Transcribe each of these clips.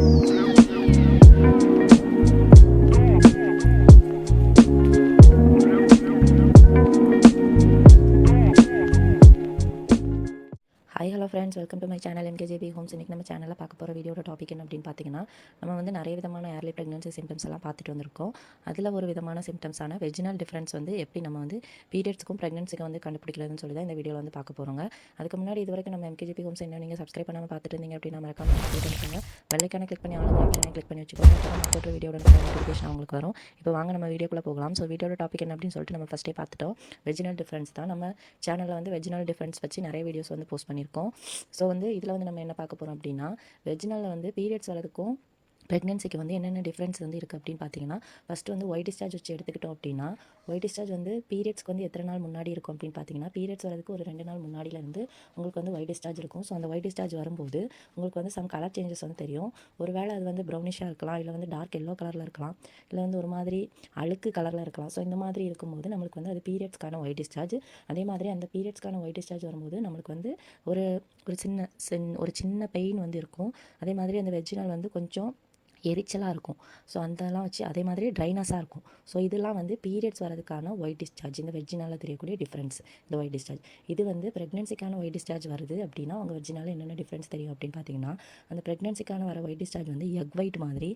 Thank you. Friends welcome to my channel MKJB homes இன்றைக்கி நம்ம சேனலில் பார்க்க போகிற வீடியோட டாபிக் என்ன அப்படின்னு பார்த்தீங்கன்னா நம்ம வந்து நிறைய விதமான ஏர்லி ப்ரெக்னன்சி சிம்டம்ஸ் எல்லாம் பார்த்துட்டு வந்திருக்கோம். அதில் ஒரு விதமான சிம்டம்ஸான வெஜினல் டிஃப்ரென்ஸ் வந்து எப்படி நம்ம வந்து பீரியட்ஸ்க்கும் ப்ரெக்னன்சிக்கும் வந்து கண்டுபிடிக்கிறதுன்னு சொல்லி தான் இந்த வீடியோவில் வந்து பார்க்க போகிறோங்க அதுக்கு முன்னாடி இது வரைக்கும் நம்ம எம்கேஜிபி ஹோம்ஸ் என்ன நீங்கள் சப்ஸ்கிரைப் பண்ணாமல் பார்த்துட்டு இருந்தீங்க அப்படின்னா மறக்காம சப்ஸ்கிரைப் பண்ணிக்கோங்க. வெள்ளைக்கான கிளிக் பண்ணி ஆளுங்க ஆப்ஷனை கிளிக் பண்ணி வச்சுக்கோங்க. அப்போ நம்ம போடுற வீடியோட நோட்டிஃபிகேஷன் அவங்களுக்கு வரும். இப்போ வாங்க நம்ம வீடியோக்குள்ளே போகலாம். ஸோ வீடியோட டாபிக் என்ன அப்படின்னு சொல்லிட்டு நம்ம ஃபஸ்ட்டே பார்த்துட்டோம். வெஜினல் டிஃப்ரென்ஸ் தான். நம்ம சேனலில் வந்து வெஜினல் டிஃப்ரென்ஸ் வச்சு நிறைய வீடியோஸ் வந்து போஸ்ட் பண்ணியிருக்கோம். ஸோ வந்து இதில் வந்து நம்ம என்ன பார்க்க போகிறோம் அப்படின்னா வெஜினலில் வந்து பீரியட்ஸ் வரதுக்கும் ப்ரெக்னென்சிக்கு வந்து என்னென்ன டிஃப்ரென்ஸ் வந்து இருக்குது அப்படின்னு பார்த்தீங்கன்னா ஃபஸ்ட்டு வந்து ஒயிட் டிஸ்சார்ஜ் வச்சு எடுத்துக்கிட்டோம் அப்படின்னா ஒயிட் டிஸ்சார்ஜ் வந்து பீரியட்ஸ்க்கு வந்து எத்தனை நாள் முன்னாடி இருக்கும் அப்படின்னு பார்த்தீங்கன்னா பீரியட்ஸ் வரதுக்கு ஒரு ரெண்டு நாள் முன்னாடியிலேருந்து உங்களுக்கு வந்து ஒயிட் டிஸ்சார்ஜ் இருக்கும். ஸோ அந்த ஒயிட் டிஸ்சார்ஜ் வரும்போது உங்களுக்கு வந்து சம் கலர் சேஞ்சஸ் வந்து தெரியும். ஒரு வேளை அது வந்து ப்ரௌனிஷாக இருக்கலாம் இல்லை வந்து டார்க் எல்லோ கலரில் இருக்கலாம் இல்லை வந்து ஒரு மாதிரி அழுக்கு கலரில் இருக்கலாம். ஸோ இந்த மாதிரி இருக்கும்போது நம்மளுக்கு வந்து அது பீரியட்ஸ்க்கான ஒயிட் டிஸ்சார்ஜ் அதே மாதிரி அந்த பீரியட்ஸ்க்கான ஒயிட் டிஸ்சார்ஜ் வரும்போது நம்மளுக்கு வந்து ஒரு ஒரு சின்ன சின் ஒரு சின்ன பெயின் வந்து இருக்கும். அதே மாதிரி அந்த வெஜினல் வந்து கொஞ்சம் எரிச்சலாக இருக்கும். ஸோ அந்தலாம் வச்சு அதே மாதிரி ட்ரைனஸாக இருக்கும். ஸோ இதெல்லாம் வந்து பீரியட்ஸ் வரதுக்கான ஒயிட் டிஸ்சார்ஜ் இந்த வெஜ்ஜினால் தெரியக்கூடிய டிஃப்ரென்ஸ் இந்த ஒயிட் டிஸ்சார்ஜ் இது வந்து ப்ரெக்னென்சிக்கான ஒயிட் டிஸ்சார்ஜ் வருது அப்படின்னா உங்கள் வெஜ்ஜினால் என்னென்ன டிஃப்ரென்ஸ் தெரியும் அப்படின்னு பார்த்தீங்கன்னா அந்த ப்ரெக்னென்சிக்கான வர ஒயிட் டிஸ்சார்ஜ் வந்து எக் ஒயிட் மாதிரி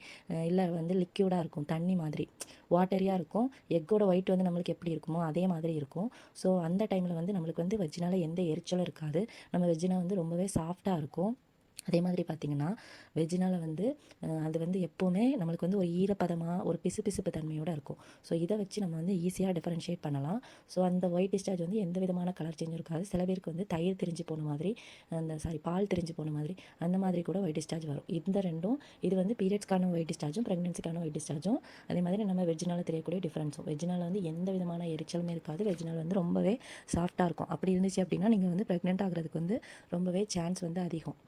இல்லை வந்து லிக்யூடாக இருக்கும் தண்ணி மாதிரி வாட்டரியாக இருக்கும். எக்கோட ஒயிட் வந்து நம்மளுக்கு எப்படி இருக்குமோ அதே மாதிரி இருக்கும். ஸோ அந்த டைமில் வந்து நம்மளுக்கு வந்து வெஜ்ஜினால் எந்த எரிச்சலும் இருக்காது. நம்ம வெஜ்ஜினா வந்து ரொம்பவே சாஃப்டாக இருக்கும். அதே மாதிரி பார்த்திங்கன்னா வெஜ்ஜினால் வந்து அது வந்து எப்போவுமே நம்மளுக்கு வந்து ஒரு ஈரப்பதமாக ஒரு பிசு பிசுப்பு தன்மையோடு இருக்கும். ஸோ இதை வச்சு நம்ம வந்து ஈஸியாக டிஃபரன்ஷியேட் பண்ணலாம். ஸோ அந்த ஒயிட் டிஸ்சார்ஜ் வந்து எந்த விதமான கலர் சேஞ்சும் இருக்காது. சில பேருக்கு வந்து தயிர் தெரிஞ்சு போன மாதிரி அந்த சாரி பால் தெரிஞ்சு போன மாதிரி அந்த மாதிரி கூட ஒயிட் டிஸ்சார்ஜ் வரும். இந்த ரெண்டும் இது வந்து பீரியட்ஸ்க்கான ஒயிட் டிஸ்சார்ஜும் ப்ரெக்னென்சிக்கான ஒயிட் டிஸ்சார்ஜும் அதே மாதிரி நம்ம வெஜ்ஜினால் தெரியக்கூடிய டிஃப்ரென்ஸும் வெஜ்ஜினால் வந்து எந்த விதமான எரிச்சலுமே இருக்காது. வெஜ்ஜினால் வந்து ரொம்பவே சாஃப்டாக இருக்கும். அப்படி இருந்துச்சு அப்படின்னா நீங்கள் வந்து ப்ரெக்னென்ட் ஆகிறதுக்கு வந்து ரொம்பவே சான்ஸ் வந்து அதிகம்.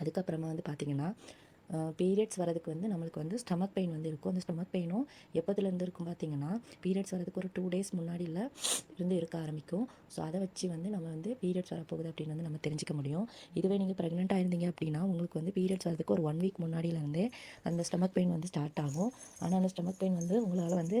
அதுக்கப்புறமா வந்து பார்த்திங்கன்னா பீரியட்ஸ் வரதுக்கு வந்து நம்மளுக்கு வந்து ஸ்டமக் பெயின் வந்து இருக்கும். அந்த ஸ்டமக் பெயினும் எப்போதுலேருந்து இருக்கும் பார்த்திங்கன்னா பீரியட்ஸ் வரதுக்கு ஒரு டூ டேஸ் முன்னாடியில் இருந்து இருக்க ஆரம்பிக்கும். ஸோ அதை வச்சு வந்து நம்ம வந்து பீரியட்ஸ் வரப்போகுது அப்படின்னு வந்து நம்ம தெரிஞ்சிக்க முடியும். இதுவே நீங்கள் ப்ரெக்னெண்ட்டாக இருந்தீங்க அப்படின்னா உங்களுக்கு வந்து பீரியட்ஸ் வரதுக்கு ஒரு ஒன் வீக் முன்னாடியிலேருந்தே அந்த ஸ்டமக் பெயின் வந்து ஸ்டார்ட் ஆகும். ஆனால் அந்த ஸ்டமக் பெயின் வந்து உங்களால் வந்து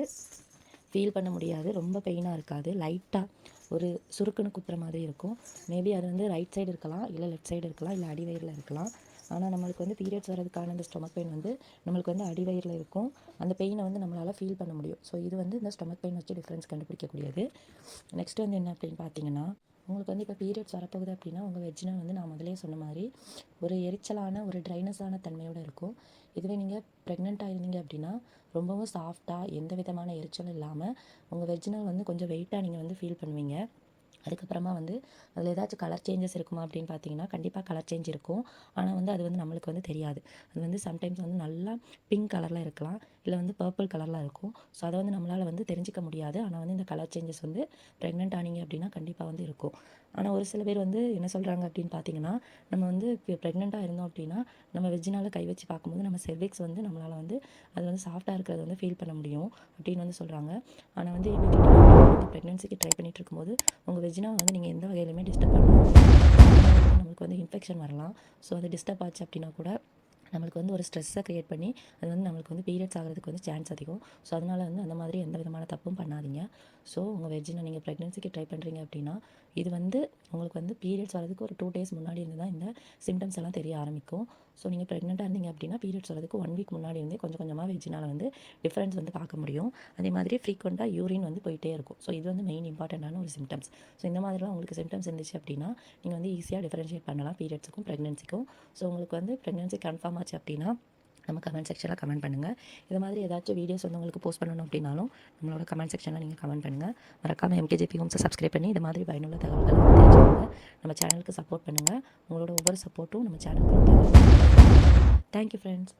ஃபீல் பண்ண முடியாது. ரொம்ப பெயினாக இருக்காது. லைட்டாக ஒரு சுருக்குன்னு குத்துற மாதிரி இருக்கும். மேபி அது வந்து ரைட் சைடு இருக்கலாம் இல்லை லெஃப்ட் சைடு இருக்கலாம் இல்லை அடிவயிறில் இருக்கலாம். ஆனால் நம்மளுக்கு வந்து பீரியட்ஸ் வரதுக்கான அந்த ஸ்டொமக் பெயின் வந்து நம்மளுக்கு வந்து அடிவயிறில் இருக்கும். அந்த பெயினை வந்து நம்மளால் ஃபீல் பண்ண முடியும். ஸோ இது வந்து இந்த ஸ்டொமக் பெயின் வச்சு டிஃப்ரென்ஸ் கண்டுபிடிக்கக்கூடியது. நெக்ஸ்ட் வந்து என்ன அப்படின்னு பார்த்தீங்கன்னா உங்களுக்கு வந்து இப்போ பீரியட்ஸ் வரப்போகுது அப்படின்னா உங்கள் வெஜ்ஜினா வந்து நான் முதலே சொன்ன மாதிரி ஒரு எரிச்சலான ஒரு ட்ரைனஸான தன்மையோடு இருக்கும். இதுவே நீங்கள் ப்ரெக்னெண்ட்டாக இருந்தீங்க அப்படின்னா ரொம்பவும் சாஃப்டாக எந்த விதமான எரிச்சலும் இல்லாமல் உங்கள் வெஜ்ஜினல் வந்து கொஞ்சம் வெயிட்டாக நீங்கள் வந்து ஃபீல் பண்ணுவீங்க. அதுக்கப்புறமா வந்து அதில் ஏதாச்சும் கலர் சேஞ்சஸ் இருக்குமா அப்படின்னு பார்த்தீங்கன்னா கண்டிப்பாக கலர் சேஞ்ச் இருக்கும். ஆனால் வந்து அது வந்து நம்மளுக்கு வந்து தெரியாது. அது வந்து சம்டைம்ஸ் வந்து நல்லா பிங்க் கலரில் இருக்கலாம். இல்லை வந்து பர்பிள் கலரில் இருக்கும். ஸோ அதை வந்து நம்மளால் வந்து தெரிஞ்சிக்க முடியாது. ஆனால் வந்து இந்த கலர் சேஞ்சஸ் வந்து ப்ரெக்னென்ட் ஆனீங்க அப்படின்னா கண்டிப்பாக வந்து இருக்கும். ஆனால் ஒரு சில பேர் வந்து என்ன சொல்கிறாங்க அப்படின்னு பார்த்தீங்கன்னா நம்ம வந்து இப்போ ப்ரெக்னெண்ட்டாக இருந்தோம் அப்படின்னா நம்ம வெஜ்ஜினால் கை வச்சு பார்க்கும்போது நம்ம செர்விக்ஸ் வந்து நம்மளால் வந்து அது வந்து சாஃப்டாக இருக்கிறத வந்து ஃபீல் பண்ண முடியும் அப்படின்னு வந்து சொல்கிறாங்க ஆனால் வந்து ப்ரெக்னென்சிக்கு ட்ரை பண்ணிகிட்டு இருக்கும்போது உங்கள் வெஜ்ஜினா வந்து நீங்கள் எந்த வகையிலுமே டிஸ்டர்ப் பண்ணலாம் நம்மளுக்கு வந்து இன்ஃபெக்ஷன் வரலாம். ஸோ அது டிஸ்டர்ப் ஆச்சு அப்படின்னா கூட நம்மளுக்கு வந்து ஒரு ஸ்ட்ரெஸ்ஸை க்ரியேட் பண்ணி அது வந்து நம்மளுக்கு வந்து பீரியட்ஸ் ஆகிறதுக்கு வந்து சான்ஸ் அதிகம். ஸோ அதனால் வந்து அந்த மாதிரி எந்த விதமான பண்ணாதீங்க. ஸோ உங்கள் வெஜ்ஜினை நீங்கள் ப்ரெக்னென்சிக்கு ட்ரை பண்ணுறீங்க அப்படின்னா இது வந்து உங்களுக்கு வந்து பீரியட்ஸ் வரதுக்கு ஒரு டூ டேஸ் முன்னாடி இருந்து தான் இந்த சிம்டம்ஸ் எல்லாம் தெரிய ஆரம்பிக்கும். ஸோ நீங்கள் ப்ரெக்னெண்ட்டாக இருந்தீங்க அப்படின்னா பீரியட்ஸ் வரதுக்கு ஒன் வீக் முன்னாடி இருந்தே கொஞ்சம் கொஞ்சமாக வெஜ்ஜினால் வந்து டிஃப்ரென்ஸ் வந்து பார்க்க முடியும். அதே மாதிரி ஃப்ரீக்வெண்ட்டாக யூரின் வந்து போயிட்டே இருக்கும். ஸோ இது வந்து மெயின் இம்பார்ட்டண்ட்டான ஒரு சிம்டம்ஸ் ஸோ இந்த மாதிரிலாம் உங்களுக்கு சிம்டம்ஸ் இருந்துச்சு அப்படின்னா நீங்கள் வந்து ஈஸியாக டிஃப்ரென்ஷியேட் பண்ணலாம் பீரியட்ஸுக்கும் ப்ரெக்னென்சிக்கும் ஸோ உங்களுக்கு வந்து ப்ரெக்னென்சி கன்ஃபார்ம் ஆச்சு அப்படின்னா நம்ம கமெண்ட் செக்ஷனில் கமெண்ட் பண்ணுங்கள் இது மாதிரி ஏதாச்சும் வீடியோஸ் வந்து உங்களுக்கு போஸ்ட் பண்ணணும் அப்படின்னாலும் நம்மளோட கமெண்ட் செக்ஷனில் நீங்கள் கமெண்ட் பண்ணுங்கள் மறக்காமல் எம்கேஜிபி ஹோம்ஸை சப்ஸ்கிரைப் பண்ணி இது மாதிரி பயனுள்ள தகவல்கள் தெரிஞ்சுக்கோங்க. நம்ம சேனலுக்கு சப்போர்ட் பண்ணுங்கள் உங்களோட ஒவ்வொரு சப்போர்ட்டும் நம்ம சேனலுக்கு தேங்க்யூ ஃப்ரெண்ட்ஸ்